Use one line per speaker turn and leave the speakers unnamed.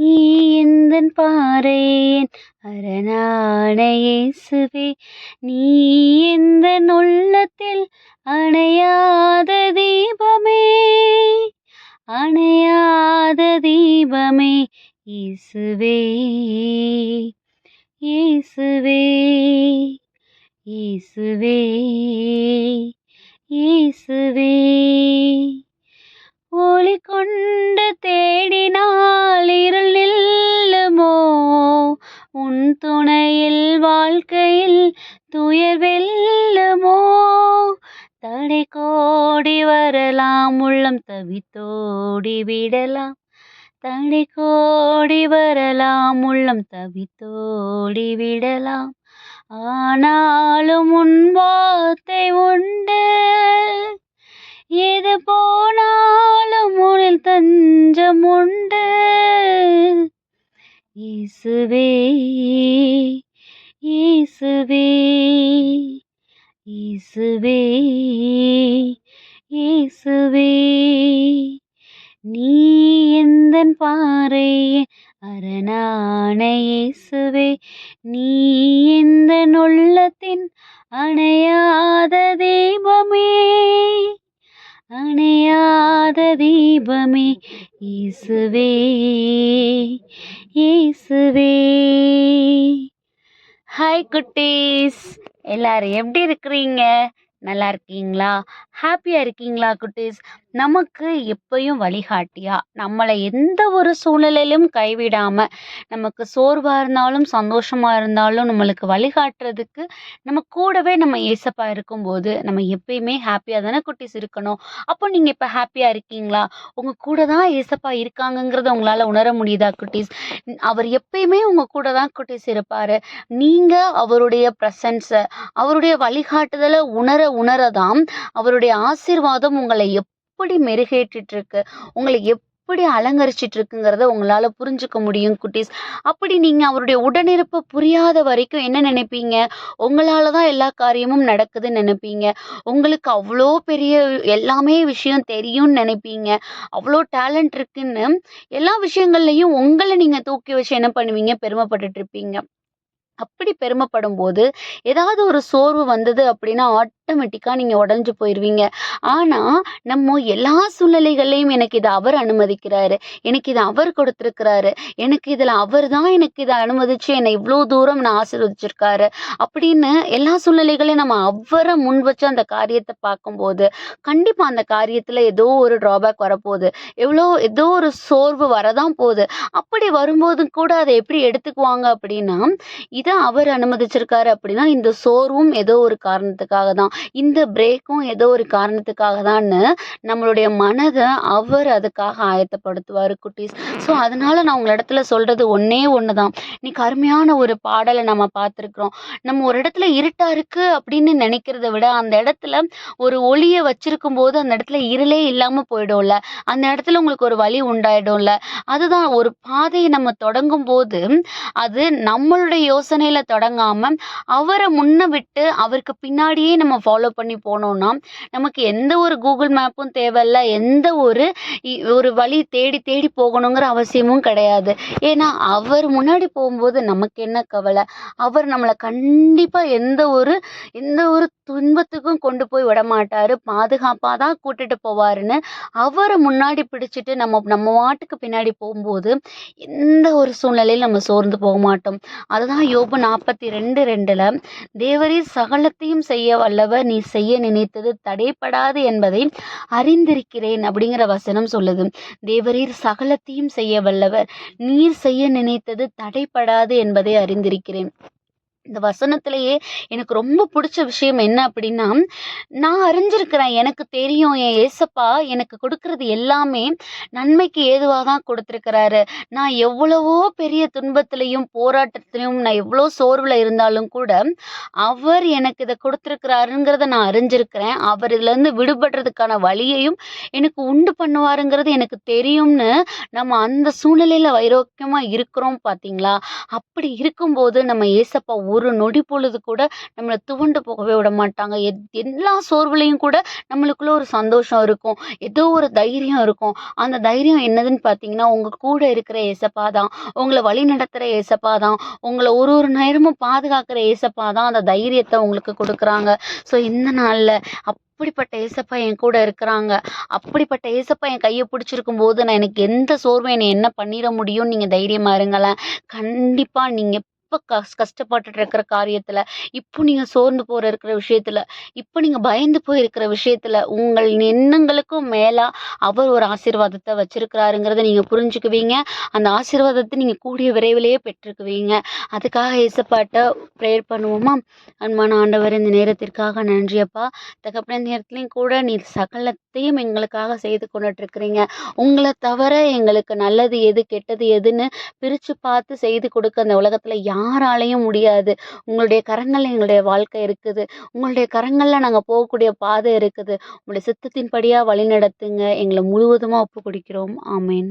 நீ எந்தன் பாறையேன் அரணான நீ எந்தன் உள்ளத்தில் அணையாத தீபமே? அணையாத தீபமே இயேசுவே இயேசுவே இயேசுவே இயேசுவே. ஒளி கொண்டு தேடினால் இருள் நில்லுமோ? உன் துணையில் வாழ்க்கையில் துயர் வெல்லுமோ? தடை கோடி வரலாம் உள்ளம் தவித்தோடி விடலாம். தடை கோடி வரலாம் உள்ளம் தவித்தோடி விடலாம். ஆனாலும் உன் வார்த்தை உண்டு. எது போனாலும் இயேசுவே இயேசுவே இயேசுவே இயேசுவே. நீ எந்தன் பாறை அரணான இயேசுவே நீ எந்தன் உள்ளத்தின் அணையாத தீபமே அணையாத தீபமே இயேசுவே. இயேசுவே. ஹாய் குட்டீஸ். எல்லாரும் எப்படி இருக்கிறீங்க? நல்லா இருக்கீங்களா? ஹாப்பியாக இருக்கீங்களா குட்டீஸ்? நமக்கு எப்பயும் வழிகாட்டியா? நம்மளை எந்த ஒரு சூழ்நிலையிலும் கைவிடாமல் நமக்கு சோர்வாக இருந்தாலும் சந்தோஷமாக இருந்தாலும் நம்மளுக்கு வழிகாட்டுறதுக்கு நம்ம கூடவே நம்ம ஏசப்பா இருக்கும்போது நம்ம எப்பயுமே ஹாப்பியாக தானே குட்டீஸ் இருக்கணும்? அப்போ நீங்கள் இப்போ ஹாப்பியாக இருக்கீங்களா? உங்கள் கூட தான் ஏசப்பா இருக்காங்கங்கிறத உங்களால் உணர முடியுதா குட்டீஸ்? அவர் எப்பயுமே உங்கள் கூட தான் குட்டீஸ் இருப்பார். நீங்கள் அவருடைய ப்ரெசன்ஸை அவருடைய வழிகாட்டுதலை உணர உணர தான் அவருடைய ஆசீர்வாதம் உங்களை எப்படி மெருகேற்றிட்டு இருக்கு உங்களை எப்படி அலங்கரிச்சிட்டு இருக்குங்கிறத உங்களால் புரிஞ்சுக்க முடியும் குட்டீஸ். அப்படி நீங்கள் அவருடைய உடனிருப்பு புரியாத வரைக்கும் என்ன நினைப்பீங்க? உங்களால் தான் எல்லா காரியமும் நடக்குதுன்னு நினைப்பீங்க. உங்களுக்கு அவ்வளோ பெரிய எல்லாமே விஷயம் தெரியும்னு நினைப்பீங்க. அவ்வளோ டேலண்ட் இருக்குன்னு எல்லா விஷயங்கள்லையும் உங்களை நீங்கள் தூக்கி வச்சு என்ன பண்ணுவீங்க? பெருமைப்பட்டுட்டு இருப்பீங்க அப்படி பெருமைப்படும் போது ஏதாவது ஒரு சோர்வு வந்தது அப்படின்னா ஆட்டோமேட்டிக்காக நீங்கள் உடஞ்சி போயிடுவீங்க ஆனால் நம்ம எல்லா சூழ்நிலைகள்லையும் எனக்கு இதை அவர் அனுமதிக்கிறாரு. எனக்கு இதை அவர் கொடுத்துருக்கிறாரு. எனக்கு இதில் அவர் தான் எனக்கு இதை அனுமதிச்சு என்னை இவ்வளோ தூரம் நான் ஆசீர்வதிச்சிருக்காரு. அப்படின்னு எல்லா சூழ்நிலைகளையும் நம்ம அவரை முன் வச்சு அந்த காரியத்தை பார்க்கும்போது கண்டிப்பாக அந்த காரியத்தில் ஏதோ ஒரு ட்ராபேக் வரப்போகுது. எவ்வளோ ஏதோ ஒரு சோர்வு வரதான் போகுது. அப்படி வரும்போதும் கூட அதை எப்படி எடுத்துக்குவாங்க அப்படின்னா இதை அவர் அனுமதிச்சிருக்காரு அப்படின்னா இந்த சோர்வும் ஏதோ ஒரு காரணத்துக்காக தான். இந்த பிரேக்கும் ஏதோ ஒரு காரணத்துக்காக தான்னு நம்மளுடைய மனதை அவர் அதுக்காக ஆயத்தப்படுத்துவார் குட்டீஸ். ஸோ அதனால நான் உங்கள் இடத்துல சொல்கிறது ஒன்றே ஒன்று தான் இன்னைக்கு அருமையான ஒரு பாடலை நம்ம பார்த்துருக்குறோம். நம்ம ஒரு இடத்துல இருட்டாக இருக்குது அப்படின்னு நினைக்கிறத விட அந்த இடத்துல ஒரு ஒளியை வச்சிருக்கும் போது அந்த இடத்துல இருளே இல்லாமல் போயிடும்ல. அந்த இடத்துல உங்களுக்கு ஒரு வழி உண்டாயிடும்ல. அதுதான் ஒரு பாதையை நம்ம தொடங்கும் போது அது நம்மளுடைய யோசனையில் தொடங்காமல் அவரை முன்ன விட்டு அவருக்கு பின்னாடியே நம்ம ஃபாலோ பண்ணி போனோம்னா நமக்கு எந்த ஒரு கூகுள் மேப்பும் தேவையில்ல. எந்த ஒரு இ- ஒரு வழி தேடி தேடி போகணுங்கிற அவசியமும் கிடையாது. ஏன்னா அவர் முன்னாடி போகும்போது நமக்கு என்ன கவலை? அவர் நம்மளை கண்டிப்பாக எந்த ஒரு எந்த ஒரு துன்பத்துக்கும் கொண்டு போய் விடமாட்டார். பாதுகாப்பாக தான் கூட்டிகிட்டு போவாருன்னு அவரை முன்னாடி பிடிச்சிட்டு நம்ம நம்ம வாட்டுக்கு பின்னாடி போகும்போது எந்த ஒரு சூழ்நிலையில் நம்ம சோர்ந்து போக மாட்டோம். அதுதான் யோபு நாற்பத்தி ரெண்டு ரெண்டில் தேவரீர் சகலத்தையும் செய்ய வல்லவர் நீ செய்ய நினைத்தது தடைப்படாது என்பதை அறிந்திருக்கிறேன் அப்படிங்கிற வசனம் சொல்லுது. தேவரீர் சகலத்தையும் செய்ய வல்லவர். நீர் செய்ய நினைத்தது தடைப்படாது என்பதை அறிந்திருக்கிறேன். இந்த வசனத்திலேயே எனக்கு ரொம்ப பிடிச்ச விஷயம் என்ன அப்படின்னா நான் அறிஞ்சிருக்கிறேன் எனக்கு தெரியும் என் ஏசப்பா எனக்கு கொடுக்கறது எல்லாமே நன்மைக்கு ஏதுவாக தான் கொடுத்துருக்கிறாரு. நான் எவ்வளவோ பெரிய துன்பத்திலையும் போராட்டத்திலையும் நான் எவ்வளோ சோர்வில் இருந்தாலும் கூட அவர் எனக்கு இதை கொடுத்துருக்கிறாருங்கிறத நான் அறிஞ்சிருக்கிறேன். அவர் இதுலேருந்து விடுபடுறதுக்கான வழியையும் எனக்கு உண்டு பண்ணுவாருங்கிறது எனக்கு தெரியும்னு நம்ம அந்த சூழ்நிலையில் வைரோக்கியமாக இருக்கிறோம் பார்த்தீங்களா அப்படி இருக்கும்போது நம்ம ஏசப்பா ஒரு நொடி பொழுது கூட நம்மளை துவண்டு போகவே விட மாட்டாங்க. எத் எல்லா சோர்வுலையும் கூட நம்மளுக்குள்ள ஒரு சந்தோஷம் இருக்கும். ஏதோ ஒரு தைரியம் இருக்கும். அந்த தைரியம் என்னதுன்னு பார்த்தீங்கன்னா உங்கள் கூட இருக்கிற ஏசப்பா தான். உங்களை வழி நடத்துகிற ஏசப்பா தான். உங்களை ஒரு ஒரு நேரமும் பாதுகாக்கிற ஏசப்பா தான் அந்த தைரியத்தை உங்களுக்கு கொடுக்குறாங்க. ஸோ இந்த நாளில் அப்படிப்பட்ட ஏசப்பா என் கூட இருக்கிறாங்க. அப்படிப்பட்ட ஏசப்பா என் கையை பிடிச்சிருக்கும் போது நான் எனக்கு எந்த சோர்வும் என்னை என்ன பண்ணிட முடியும்னு நீங்கள் தைரியமாக இருங்களேன். கண்டிப்பாக நீங்கள் இப்போ கஷ் கஷ்டப்பட்டுட்டு இருக்கிற காரியத்தில் இப்போ நீங்கள் சோர்ந்து போகிற இருக்கிற விஷயத்தில் இப்போ நீங்கள் பயந்து போய் இருக்கிற விஷயத்தில் உங்கள் எண்ணங்களுக்கும் மேலாக அவர் ஒரு ஆசீர்வாதத்தை வச்சிருக்கிறாருங்கிறத நீங்கள் புரிஞ்சுக்குவீங்க. அந்த ஆசீர்வாதத்தை நீங்கள் கூடிய விரைவிலேயே பெற்றுக்குவீங்க அதுக்காக ஏசப்பாட்ட ப்ரேயர் பண்ணுவோமா? அன்பான ஆண்டவர் இந்த நேரத்திற்காக நன்றியப்பா தகப்பன நேரத்துலையும் கூட நீ சகலத்தையும் எங்களுக்காக செய்து கொண்டுட்டு இருக்கிறீங்க உங்களை தவிர எங்களுக்கு நல்லது எது கெட்டது எதுன்னு பிரித்து பார்த்து செய்து கொடுக்க அந்த உலகத்தில் யாராலையும் முடியாது. உங்களுடைய கரங்களில் எங்களுடைய வாழ்க்கை இருக்குது. உங்களுடைய கரங்களில் நாங்கள் போகக்கூடிய பாதை இருக்குது. உங்களுடைய சித்தத்தின்படியாக வழி நடத்துங்க எங்களை முழுவதுமாக ஒப்பு கொடுக்கிறோம் ஆமேன்.